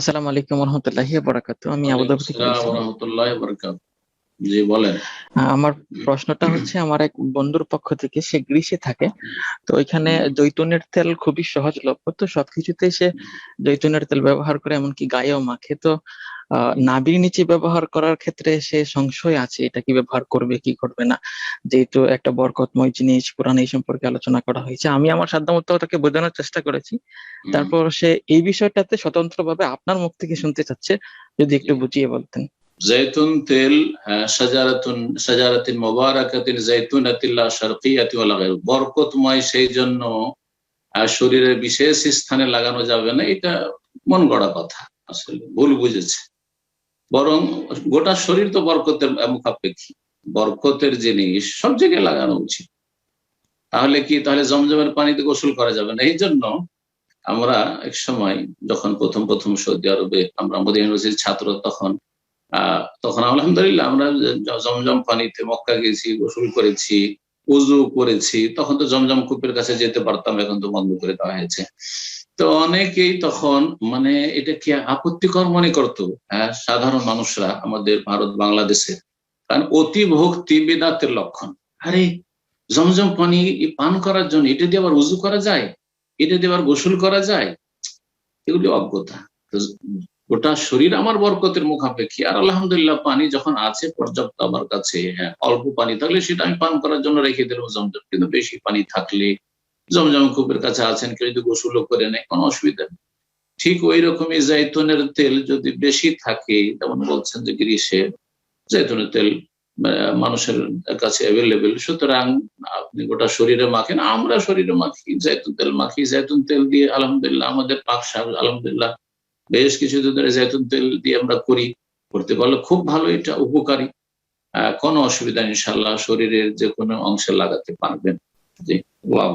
আসসালামু আলাইকুম ওয়া রাহমাতুল্লাহি ওয়া বারাকাতুহু আমি আবুধাবি থেকে বলছি। রহমতুল্লাহ জি বলেন। আমার প্রশ্নটা হচ্ছে আমার এক বন্ধুর পক্ষ থেকে সে গ্রিসে থাকে। তো ওইখানে জৈতুনের তেল খুবই সহজলভ্য। তো সবকিছুতে সে জৈতুনের তেল ব্যবহার করে এমনকি গায়েও মাখে। তো আহ নাভির নিচে ব্যবহার করার ক্ষেত্রে সে সংশয় আছে এটা কি ব্যবহার করবে কি করবে না। যেহেতু একটা বরকতময় জিনিস কোরআন এই সম্পর্কে আলোচনা করা হয়েছে। আমি আমার সাধ্যমতো তাকে বোঝানোর চেষ্টা করেছি। তারপর সে এই বিষয়টাতে স্বতন্ত্রভাবে আপনার মুখ থেকে শুনতে চাচ্ছে। যদি একটু বুঝিয়ে বলতেন। জৈতুন তেল সাজারাতুন সাজারাতিন মোবারাকাতিন জৈতুনাতিল্লাহ শারকিয়াতি বরকতময় সেই জন্য শরীরের বিশেষ স্থানে লাগানো যাবে না, এটা মন গড়া কথা, আসলে ভুল বুঝেছে। বরং গোটা শরীর তো বরকতের মুখাপেক্ষী। বরকতের জিনিস সব জায়গায় লাগানো উচিত। তাহলে কি, তাহলে জমজমের পানিতে গোসল করা যাবে না? এই জন্য আমরা এক সময়, যখন প্রথম প্রথম সৌদি আরবে, আমরা মোদী ইউনিভার্সিটির ছাত্র, তখন তখন আলহামদুলিল্লাহ আমরা জমজম পানিতে মক্কা গেছি, গোসল করেছি, উজু করেছি। তখন তো জমজম কূপের কাছে যেতে পারতাম, এখন তো বন্ধ করে দেওয়া হয়েছে। তো অনেকেই তখন মানে এটা কি আপত্তিকর মনে করতো? হ্যাঁ সাধারণ মানুষরা আমাদের ভারত বাংলাদেশে কারণ অতি ভক্তি বেদাতের লক্ষণ। আরে, জমজম পানি পান করার জন্য এটা দিয়ে আবার উজু করা যায়? এটা দিয়ে আবার গোসল করা যায়? এগুলি অজ্ঞতা। গোটা শরীর আমার বরকতের মুখাপেক্ষী। আর আলহামদুলিল্লাহ পানি যখন আছে, পর্যাপ্ত আমার কাছে হ্যাঁ অল্প পানি থাকলে সেটা আমি পান করার জন্য রেখে দিলাম জমজম। কিন্তু বেশি পানি থাকলে জমজম কূপের কাছে আছেন, কেউ যদি গোসলও করে নেয়, কোনো অসুবিধা নেই। ঠিক ওই রকমই জাইতুনের তেল যদি বেশি থাকে, যেমন বলছেন যে গ্রীষ্মে জাইতুনের তেল মানুষের কাছে অ্যাভেলেবেল সুতরাং আপনি গোটা শরীরে মাখেন, আমরা শরীরে মাখি, জাইতুন তেল মাখি, জাইতুন তেল দিয়ে আলহামদুলিল্লাহ আমাদের পাক শাক আলহামদুলিল্লাহ বেশ কিছুদিন ধরে জৈতুন তেল দিয়ে আমরা করি, করতে পারলে খুব ভালো, এটা উপকারী। কোনো অসুবিধা ইনশাল্লাহ শরীরের যে কোনো অংশে লাগাতে পারবেন। জি, ওয়া